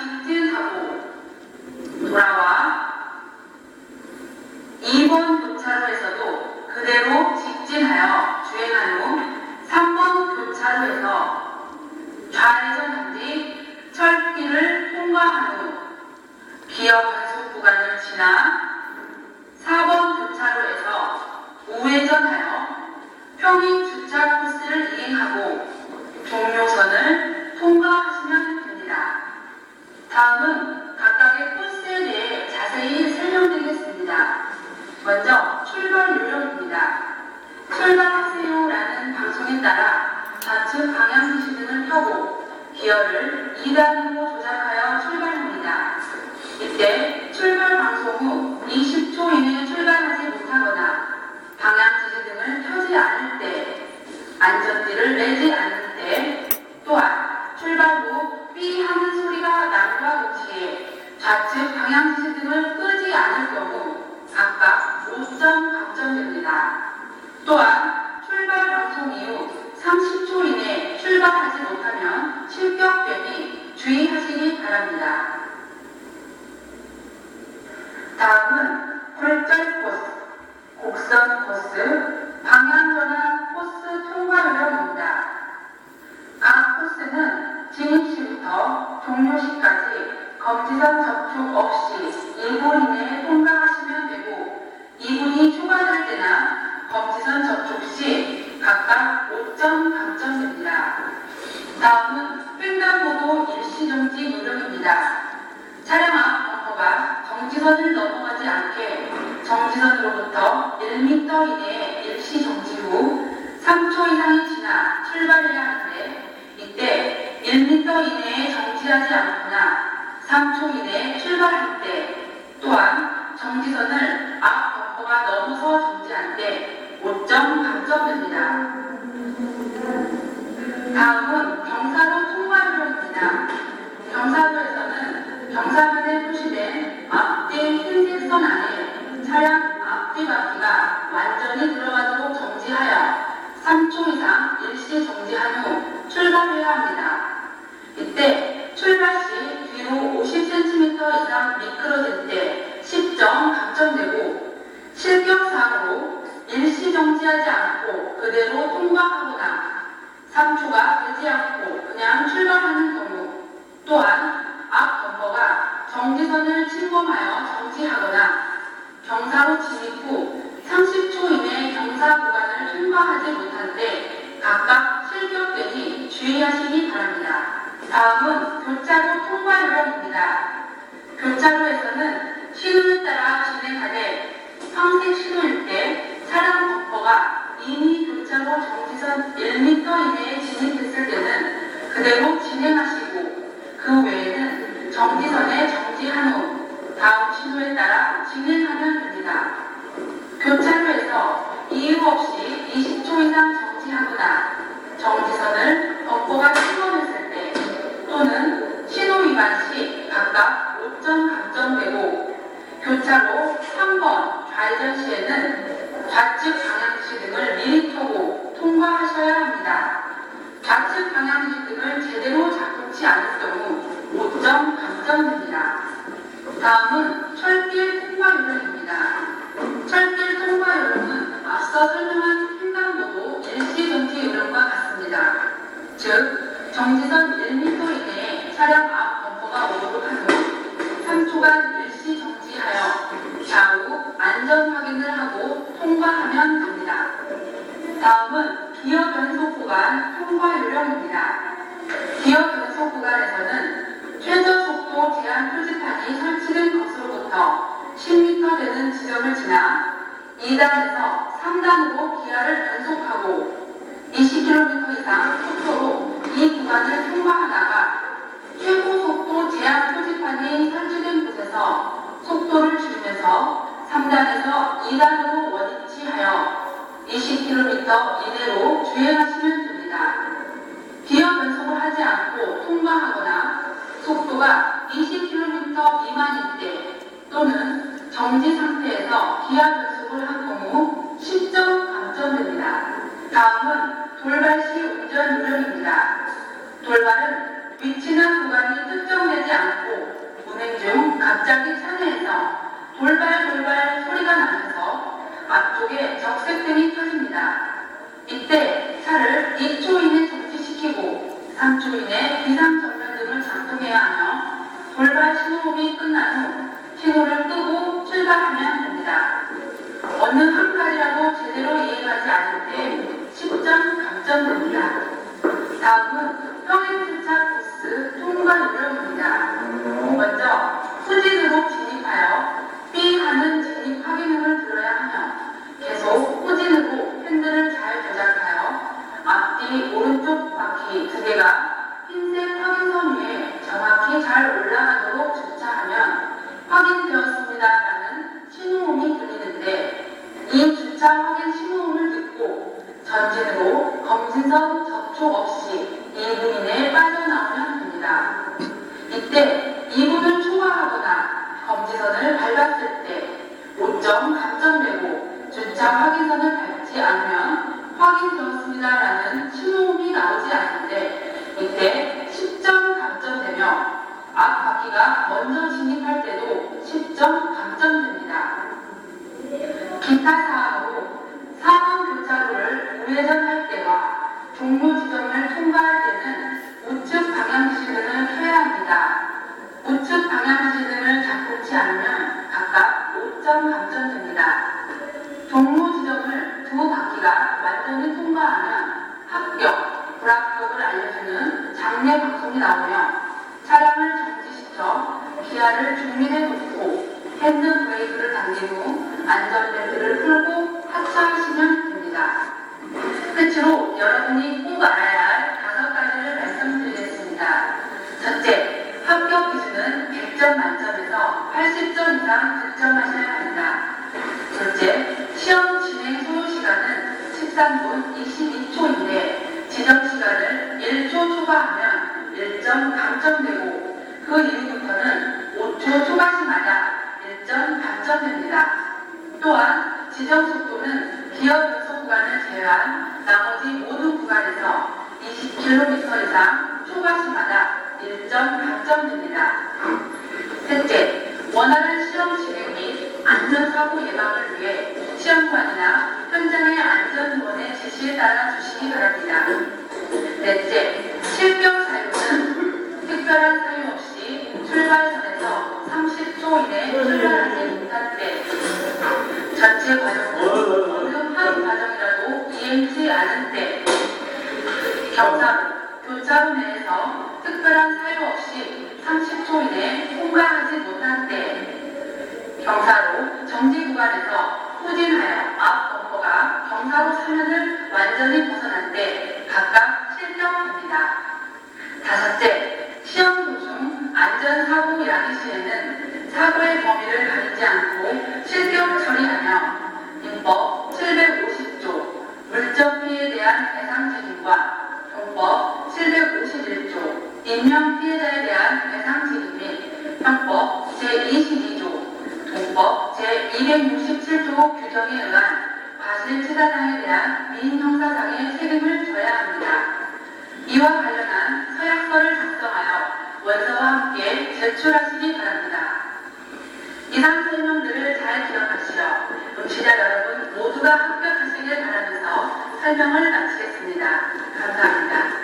직진하고 돌아와 2번 교차로에서도 그대로 직진하여 주행한 후 3번 교차로에서 좌회전 뒤 철길을 통과한 후 기어 단속 구간을 지나 4번 교차로에서 우회전하여 평행 주차 코스를 이행하고 종료선을 통과하시면. 다음은 각각의 코스에 대해 자세히 설명드리겠습니다. 먼저 출발 요령입니다. 출발하세요라는 방송에 따라 좌측 방향 지시 등을 켜고 기어를 2단으로 또한 출발 방송 이후 30초 이내 출발하지 못하면 실격되니 주의하시기 바랍니다. 다음은 굴절 코스, 곡선 코스, 방향 전환 다음은 횡단보도 일시정지 요령입니다. 차량 앞 범퍼가 정지선을 넘어가지 않게 정지선으로부터 1m 이내에 일시 정지 후 3초 이상이 지나 출발해야 하는데 이때 1m 이내에 정지하지 않거나 3초 이내에 출발할 때 또한 정지선을 앞 범퍼가 넘어서 정지할 때 5점 감점됩니다. 다음은 경사로 통과 요령입니다. 경사도에서는 경사면에 표시된 앞뒤 흰색 선 안에 차량 앞뒤 바퀴가 완전히 들어가도록 정지하여 3초 이상 일시 정지한 후 출발해야 합니다. 이때 출발 시 뒤로 50cm 이상 미끄러질 때 10점 감점되고 실격사항으로 일시 정지하지 않고 그대로 통과하거나 3초가 되지 않고 그냥 출발하는 경우 또한 앞 범퍼가 정지선을 침범하여 교차로에서 이유 없이 20초 이상 정지하거나 정지선을 범퍼가 침범했을 때 또는 신호 위반 시 각각 5점 감점되고 교차로 3번 좌회전 시에는 좌측 방향 지시 등을 미리 켜고 통과하셔야 합니다. 좌측 방향 지시 등을 제대로 잡지 않을 경우 5점 감점됩니다. 다음은 철 6. 정지선 1미 20km 미만일 때 또는 정지 상태에서 기아 변속을 한 경우 10점 감점됩니다. 다음은 돌발 시 운전 요령입니다. 돌발은 위치나 구간이 특정되지 않고 갑자기 차내에서 돌발 돌발 소리가 나면서 앞쪽에 적색등이 켜집니다. 이때 끄 전진으로 검진선 접촉 없이 2분 이내에 빠져나오면 됩니다. 이때 2분을 초과하거나 검지선을 밟았을 때 5점 감점되고 주차 확인선을 밟지 않으면 확인되었습니다라는 신호음이 나오지 않는데 이때 10점 감점되며 앞 바퀴가 먼저 진입할 때도 10점 감점됩니다. 기타 사항으로 사방 교차로를 우 회전할 때와 종료 지점을 통과할 때는 우측 방향 시등을 켜야 합니다. 우측 방향 시등을 잡지 않으면 각각 5점 감점됩니다. 종료 지점을 두 바퀴가 완전히 통과하면 합격, 불합격을 알려주는 장례 방송이 나오며 차량을 정지시켜 기아를 중립에 놓고 핸드 브레이크를 당긴 후 안전벨트를 풀고 하차하시면 됩니다. 끝으로 여러분이 꼭 알아야 할 다섯 가지를 말씀드리겠습니다. 첫째, 합격 기준은 100점 만점에서 80점 이상 득점하셔야 합니다. 둘째, 시험 진행 소요 시간은 13분 22초인데 지정 시간을 1초 초과하면 1점 감점되고 그 이후부터는 5초 초과시마다 1점 감점됩니다. 또한 지정 속도는 기어 변속 구간을 제외한 나머지 모든 구간에서 20km 이상 초과시마다 1점 감점됩니다. 셋째, 원활한 시험 진행 및 안전사고 예방을 위해 시험관이나 현장의 안전요원의 지시에 따라 주시기 바랍니다. 넷째, 실격 사유는 특별한 사유 없이 출발선에서 30초 이내 출발하지 못할 때 전체 과정은 어느 한 과정 이행치 않은 때 교차로 내에서 특별한 사유 없이 30초 이내 통과하지 못한 때 경사로 정지 구간에서 후진하여 앞 범퍼가 경사로 사면을 완전히 벗어난 때 각각 실격됩니다. 다섯째, 시험 도중 안전사고 양해 시에는 사고의 범위를 가리지 않고 실격 처리하며 민법 750조 물적 피해에 대한 배상 책임과 형법 751조 인명 피해자에 대한 배상 책임 및 형법 제22조 동법 제267조 규정에 의한 과실치사상에 대한 민형사상의 책임을 져야 합니다. 이와 관련한 서약서를 작성하여 원서와 함께 제출하시기 바랍니다. 이상 설명들을 잘 기억하시어 응시자 여러분 모두가 설명을 마치겠습니다. 감사합니다.